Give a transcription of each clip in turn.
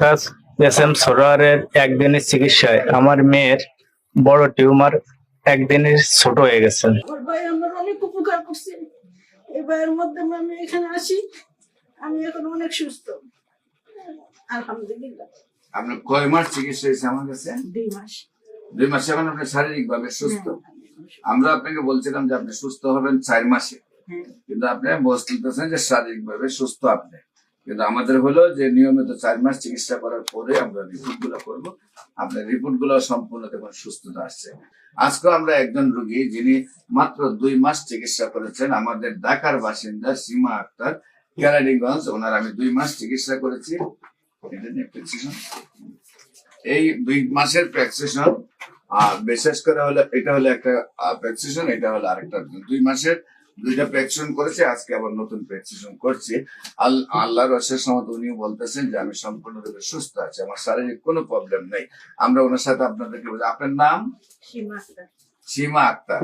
Doctor S M সরোয়ারের একদিনের চিকিৎসায় আমার মেয়ের বড় টিউমার একদিনের ছোট হয়ে গেছে। ভাই আমার অনেক উপকার করছে। এই ভাইয়ের আমি এখানে আসি আমি এখন অনেক সুস্থ। আলহামদুলিল্লাহ। আপনার কয় মাস চিকিৎসা হয়েছে আমার কাছে? দুই মাস। দুই মাসে এখন আপনি শারীরিক ভাবে সুস্থ? হ্যাঁ, এখন সুস্থ। আমরা আপনাকে বলছিলাম যে আপনি সুস্থ হবেন চার মাসে। হ্যাঁ, কিন্তু আপনি বলতেছেন যে শারীরিক ভাবে সুস্থ আপনি। কিন্তু আমাদের হলো যে নিয়মিত চার মাস চিকিৎসা করার পরে আমরা রিপোর্টগুলো করব। আপনার রিপোর্টগুলো সম্পূর্ণ দেখুন সুস্থতা আসছে আজকে আমরা একজন রোগী যিনি মাত্র দুই মাস চিকিৎসা করেছেন, আমাদের ঢাকার বাসিন্দা সীমা আক্তার, কেরানীগঞ্জ। ওনার আমি দুই মাস চিকিৎসা করেছি। এই দুই মাসের প্রেসক্রিপশন আর বিশেষ করে হলো, এটা হলো একটা প্রেসক্রিপশন এটা হলো আরেকটা। দুই মাসের দুইটা প্রেসক্রিপশন করেছে আজকে আবার নতুন প্রেসক্রিপশন করছি। আল- আল্লাহর অশেষ মত উনিও বলতেছেন যে আমি সম্পূর্ণরূপে সুস্থ আছি আমার শারীরিক কোনো প্রবলেম নেই। আমরা ওনার সাথে আপনাদেরকে বলি আপনার নাম? সীমা আক্তার।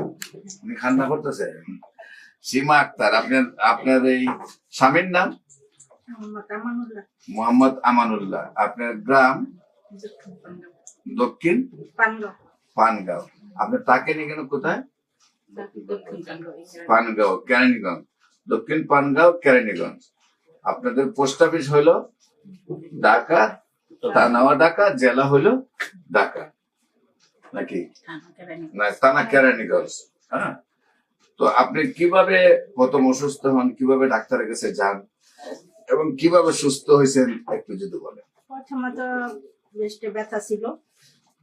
উনি খান্না করতেছে? সীমা আক্তার আপনার আপনার এই স্বামীর নাম? মোহাম্মদ আমানুল্লাহ। আপনার গ্রাম? দক্ষিণ পানগাঁও। আপনার তাকে নিয়ে গেল কোথায়? পানগাঁও, কেরানীগঞ্জ। দক্ষিণ পানগাঁও, কেরানীগঞ্জ। আপনাদের পোস্ট অফিস হলো ঢাকা ঢাকা, জেলা হলো ঢাকা। নাকি? কেরানীগঞ্জ হ্যাঁ? তো আপনি কীভাবে প্রথম অসুস্থ হন, কীভাবে ডাক্তারের কাছে যান এবং কীভাবে সুস্থ হয়েছেন, একটু যদি বলেন। প্রথমত বেস্টে ব্যথা ছিল,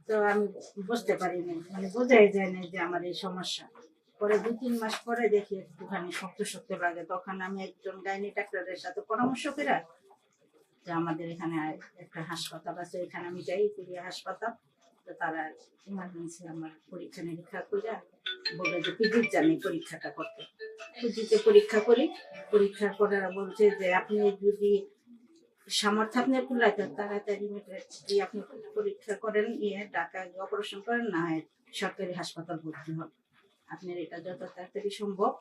তো আমি বুঝতে পারিনি মানে বোঝাই যায় না যে আমার এই সমস্যা। পরে দু তিন মাস পরে দেখি একটুখানি শক্ত শক্ত লাগে। তখন আমি একজন গাইনি ডাক্তারের সাথে পরামর্শ করে যে আমাদের এখানে একটা হাসপাতাল আছে, এখানে আমি যাই কুড়িয়া হাসপাতাল। তো তারা ইমার্জেন্সি আমার পরীক্ষা নিরীক্ষা করে বলে যে পিজির জানি পরীক্ষাটা করতে। পিজিতে পরীক্ষা করি পরীক্ষা করে বলছে যে আপনি যদি সামর্থ্য আপনার কুলাতে তাড়াতাড়ি মেটে আপনি পরীক্ষা করেন, নিয়ে ঢাকা অপারেশন করেন, না হয় সরকারি হাসপাতাল ভর্তি হন। আপনার এটা যত তাড়াতাড়ি সম্ভব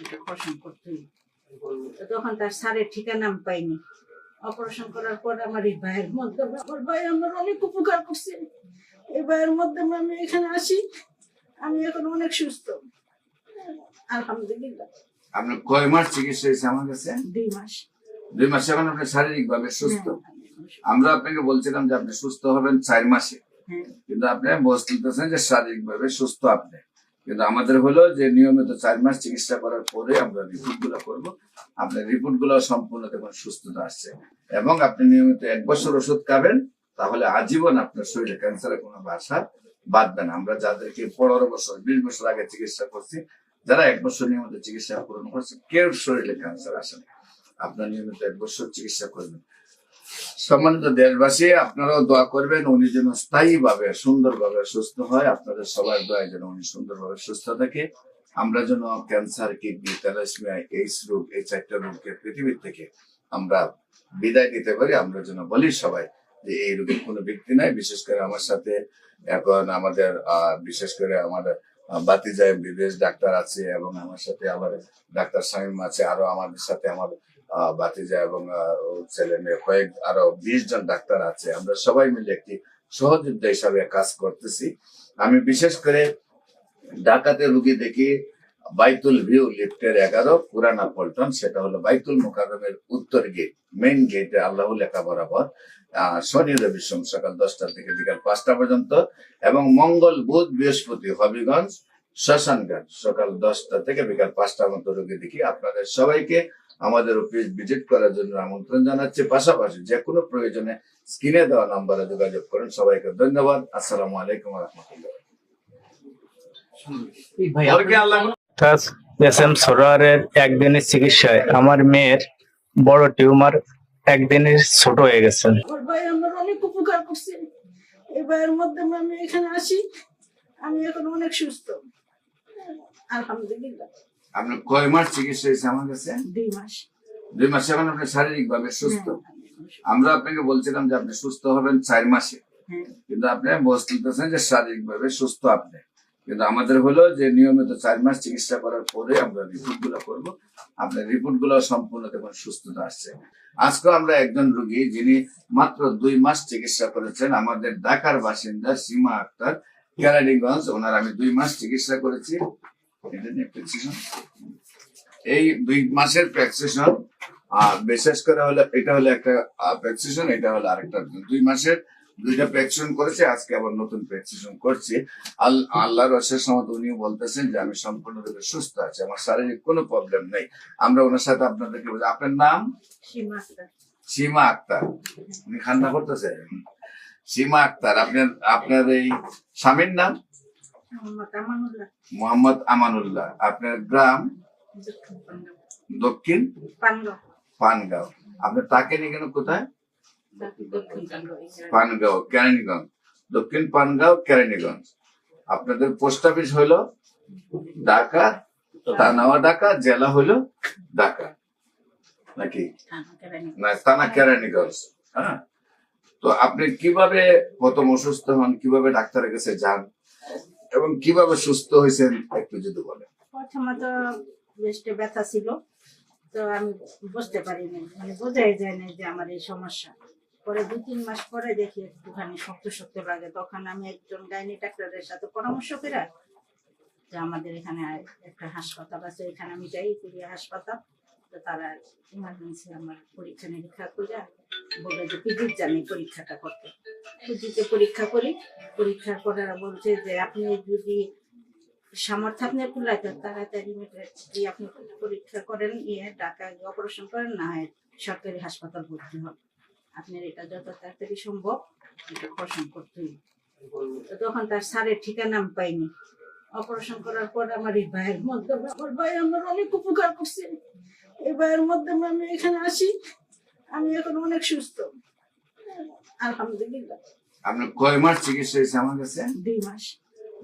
এটা অপারেশন করতে হবে। তো তখন তার স্যারের ঠিকানা আমি পাইনি। অপারেশন করার পর আমার এই ভাইয়ের মাধ্যমে আমার ভাই আমার অনেক উপকার করছে। এই ভাইয়ের মাধ্যমে আমি এখানে আসি আমি এখন অনেক সুস্থ। আলহামদুলিল্লাহ। আপনার কয় মাস চিকিৎসা হয়েছে আমার কাছে? দুই মাস। দুই মাসে এখন আপনি শারীরিক ভাবে সুস্থ? হ্যাঁ, সুস্থ। আমরা আপনাকে বলছিলাম যে আপনি সুস্থ হবেন চার মাসে। হ্যাঁ। কিন্তু আপনি বলতেছেন যে শারীরিক ভাবে সুস্থ আপনি। কিন্তু আমাদের হলো যে নিয়মিত চার মাস চিকিৎসা করার পরে আমরা রিপোর্টগুলো করব। আপনার রিপোর্টগুলো সম্পূর্ণ দেখুন সুস্থতা আসছে। এবং আপনি নিয়মিত এক বছর ওষুধ খাবেন, তাহলে আজীবন আপনার শরীরে ক্যান্সারের কোনো বাসা বাঁধবে না। আমরা যাদেরকে পনেরো বছর, বিশ বছর আগে চিকিৎসা করছি, যারা এক বছর নিয়মিত চিকিৎসা পূরণ করছে, কেউ শরীরে ক্যান্সার আসে না। আপনার নিয়মিত এক বছর চিকিৎসা করবেন। সম্মানিত দেশবাসী, আপনারাও দোয়া করবেন, উনি যেন স্থায়ী ভাবে সুন্দর ভাবে সুস্থ হয়। আপনাদের সবার দোয়া যেন উনি সুন্দর ভাবে সুস্থ থাকে। আমরা যেন ক্যান্সার কিডনি তেলাসমিয়া এইস রোগ, এই চারটা রোগকে পৃথিবীর থেকে আমরা বিদায় দিতে পারি। আমরা যেন বলি সবাই যে এই রোগের কোনো ব্যক্তি নাই। বিশেষ করে আমার সাথে এখন আমাদের বিশেষ করে আমাদের বাতিজায় বিদেশ ডাক্তার আছে এবং আমার সাথে আবার ডাক্তার সামিম আছে। আরও আমাদের সাথে আমার বাতিজা এবং ছেলে মেয়ে কয়েক, আরও বিশ জন ডাক্তার আছে। আমরা সবাই মিলে একটি সহযোদ্ধা হিসাবে কাজ করতেছি। আমি বিশেষ করে ঢাকাতে রুগী দেখি বাইতুল ভিউ লিফটের এগারো, পুরানা পল্টন, সেটা হলো বাইতুল মোকারমের উত্তর গেট মেইন গেটে আল্লাহ লেখা বরাবর। শনি রবি সোম সকাল দশটা থেকে বিকাল পাঁচটা পর্যন্ত এবং মঙ্গল, বুধ, বৃহস্পতি, হবিগঞ্জ, শ্মশানঘাট সকাল দশটা থেকে বিকাল পাঁচটা মতো রোগী দেখি। আপনাদের সবাইকে আমাদের অফিস ভিজিট করার জন্য আমন্ত্রণ জানাচ্ছি। পাশাপাশি যে কোনো প্রয়োজনে স্ক্রিনে দেওয়া নাম্বারে যোগাযোগ করেন। সবাইকে ধন্যবাদ। আসসালামু আলাইকুম রহমতুল্লাহ এস এম সরোয়ারের একদিনের চিকিৎসায় আমার মেয়ের বড় টিউমার একদিনের ছোট হয়ে গেছে। আমার অনেক উপকার করছে। এই ভাইয়ের মাধ্যমে আমি এখানে আসি। আমি এখন অনেক সুস্থ। আলহামদুলিল্লাহ। আপনার কয় মাস চিকিৎসা হয়েছে আমার কাছে? দুই মাস। দুই মাসে এখন আপনি শারীরিক ভাবে সুস্থ? হ্যাঁ, সুস্থ। আমরা আপনাকে বলছিলাম যে আপনি সুস্থ হবেন চার মাসে। হ্যাঁ, কিন্তু আপনি বলতেছেন যে শারীরিক ভাবে সুস্থ আপনি। কিন্তু আমাদের হলো যে নিয়মিত চার মাস চিকিৎসা করার পরে আমরা রিপোর্টগুলো করব। আপনার রিপোর্টগুলো সম্পূর্ণ দেখুন সুস্থতা আসছে। আজকে আমরা একজন রোগী যিনি মাত্র দুই মাস চিকিৎসা করেছেন আমাদের ঢাকার বাসিন্দা সীমা আক্তার কেরানীগঞ্জ। ওনার আমি দুই মাস চিকিৎসা করেছি। এই দুই মাসের প্রেসক্রিপশন আর বিশেষ করে হলো এটা হলো একটা প্রেসক্রিপশন এটা হলো আরেকটা দুই মাসের দুইটা প্রেসক্রিপশন করেছে আজকে আবার নতুন প্রেসক্রিপশন করছি। আল- আল্লাহর অশেষ মত উনিও বলতেছেন যে আমি সম্পূর্ণরূপে সুস্থ আছি আমার শারীরিক কোনো প্রবলেম নেই। আমরা ওনার সাথে আপনাদেরকে বলি আপনার নাম? সীমা আক্তার। সীমা আক্তার। উনি খান্না করতেছে? সীমা আক্তার আপনার আপনার এই স্বামীর নাম? মোহাম্মদ আমানুল্লাহ। আপনার গ্রাম? দক্ষিণ পানগাঁও। আপনার তাকে নিয়ে গেল কোথায়? পানগাঁও কেরানীগঞ্জ। দক্ষিণ পানগাঁও কেরানীগঞ্জ। আপনাদের পোস্ট অফিস হলো ঢাকা তানাওয়া ঢাকা জেলা হলো ঢাকা। নাকি। না থানা কেরানীগঞ্জ। হ্যাঁ? তো আপনি কীভাবে প্রথম অসুস্থ হন? কীভাবে ডাক্তারের কাছে যান? এবং কীভাবে সুস্থ হয়েছেন একটু যদি বলেন। প্রথমত বেস্টে ব্যথা ছিল, তো আমি বুঝতে পারিনি। মানে বোঝাই যায় না যে আমার এই সমস্যা। পরে দু তিন মাস পরে দেখি একটুখানি শক্ত শক্ত লাগে। তখন আমি একজন গাইনি ডাক্তারের সাথে পরামর্শ করে যে আমাদের এখানে একটা হাসপাতাল আছে, এখানে আমি যাই পুরিয়া হাসপাতাল। তারা ইমার্জেন্সি আমার পরীক্ষা নিরীক্ষা করে বলে যে জানি পরীক্ষাটা করতে। পরীক্ষা করি পরীক্ষা করার বলছে যে আপনি যদি সামর্থ্য আপনার কুলাইতে তাড়াতাড়ি মেট্রিক আপনি পরীক্ষা করেন ইয়ে অপারেশন করেন, না হয় সরকারি হাসপাতাল ভর্তি হন। আপনার এটা যত তাড়াতাড়ি সম্ভব এটা অপারেশন করতেই তখন তার স্যারের ঠিকানা আমি পাইনি। অপারেশন করার পর আমার এই ভাইয়ের মাধ্যমে আমার ভাই, আমার অনেক উপকার করছে এই ভাইয়ের মাধ্যমে আমি এখানে আসি। আমি এখন অনেক সুস্থ। আলহামদুলিল্লাহ। আপনার কয় মাস চিকিৎসা হয়েছে আমার কাছে? দুই মাস।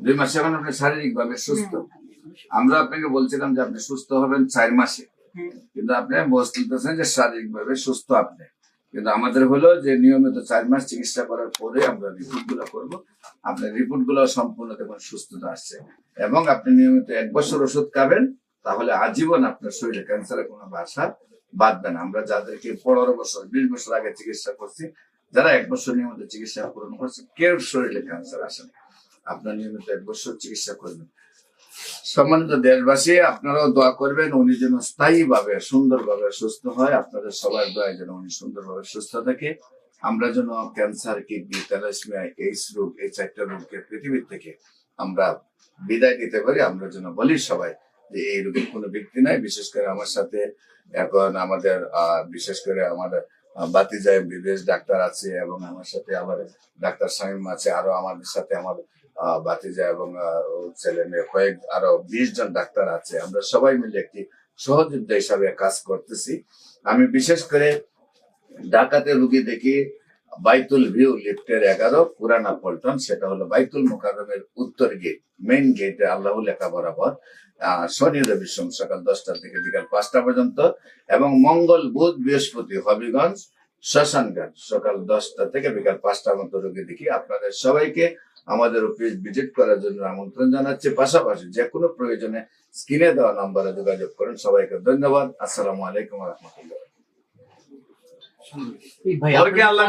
দুই মাসে এখন আপনি শারীরিক ভাবে সুস্থ? হ্যাঁ, সুস্থ। আমরা আপনাকে বলছিলাম যে আপনি সুস্থ হবেন চার মাসে। হ্যাঁ। কিন্তু আপনি বলতেছেন যে শারীরিক ভাবে সুস্থ আপনি। কিন্তু আমাদের হলো যে নিয়মিত চার মাস চিকিৎসা করার পরে আমরা রিপোর্টগুলো করব। আপনার রিপোর্টগুলো সম্পূর্ণ সুস্থতা আসছে। এবং আপনি নিয়মিত এক বছর ওষুধ খাবেন তাহলে আজীবন আপনার শরীরে ক্যান্সারের কোনো বাসা বাঁধবে না। আমরা যাদেরকে পনেরো বছর, বিশ বছর আগে চিকিৎসা করছি, যারা এক বছর নিয়মিত চিকিৎসা পূরণ করছে, কেউ শরীরে ক্যান্সার আসে না। আপনার নিয়মিত এক বছর চিকিৎসা করবেন। সম্মানিত দেশবাসী, আপনারাও দোয়া করবেন, উনি যেন স্থায়ী ভাবে সুন্দর ভাবে সুস্থ হয়। আপনাদের সবার দোয়া যেন উনি সুন্দর ভাবে সুস্থ থাকে। আমরা যেন ক্যান্সার কিডনি থ্যালাসমিয়া এইস রোগ, এই চারটা রোগকে পৃথিবীর থেকে আমরা বিদায় দিতে পারি। আমরা যেন বলি সবাই যে এই রোগের কোনো ব্যক্তি নাই। বিশেষ করে আমার সাথে এখন আমাদের বিশেষ করে আমাদের বাতিজায় বিদেশ ডাক্তার আছে এবং আমার সাথে আমার ডাক্তার শামীম আছে। আরও আমাদের সাথে আমার ভাতিজা এবং ছেলে মেয়ে কয়েক, আরও বিশ জন ডাক্তার আছে। আমরা সবাই মিলে একটি সহযোদ্ধা হিসাবে কাজ করতেছি। আমি বিশেষ করে ঢাকাতে রুগী দেখি বাইতুল ভিউ লিফটের এগারো, পুরানা পল্টন, সেটা হলো বাইতুল মোকারমের উত্তর গেট মেইন গেটে আল্লাহ লেখা বরাবর। শনি রবি সোম সকাল দশটা থেকে বিকাল পাঁচটা পর্যন্ত এবং মঙ্গল বুধ বৃহস্পতি হবিগঞ্জ শ্মশানঘাট সকাল দশটা থেকে বিকাল পাঁচটার মতো রোগী দেখি। আপনাদের সবাইকে আমাদের অফিস ভিজিট করার জন্য আমন্ত্রণ জানাচ্ছি। পাশাপাশি যে কোনো প্রয়োজনে স্ক্রিনে দেওয়া নম্বরে যোগাযোগ করুন। সবাইকে ধন্যবাদ। আসসালামু আলাইকুম রহমতুল্লাহ। ভাই আল্লাহ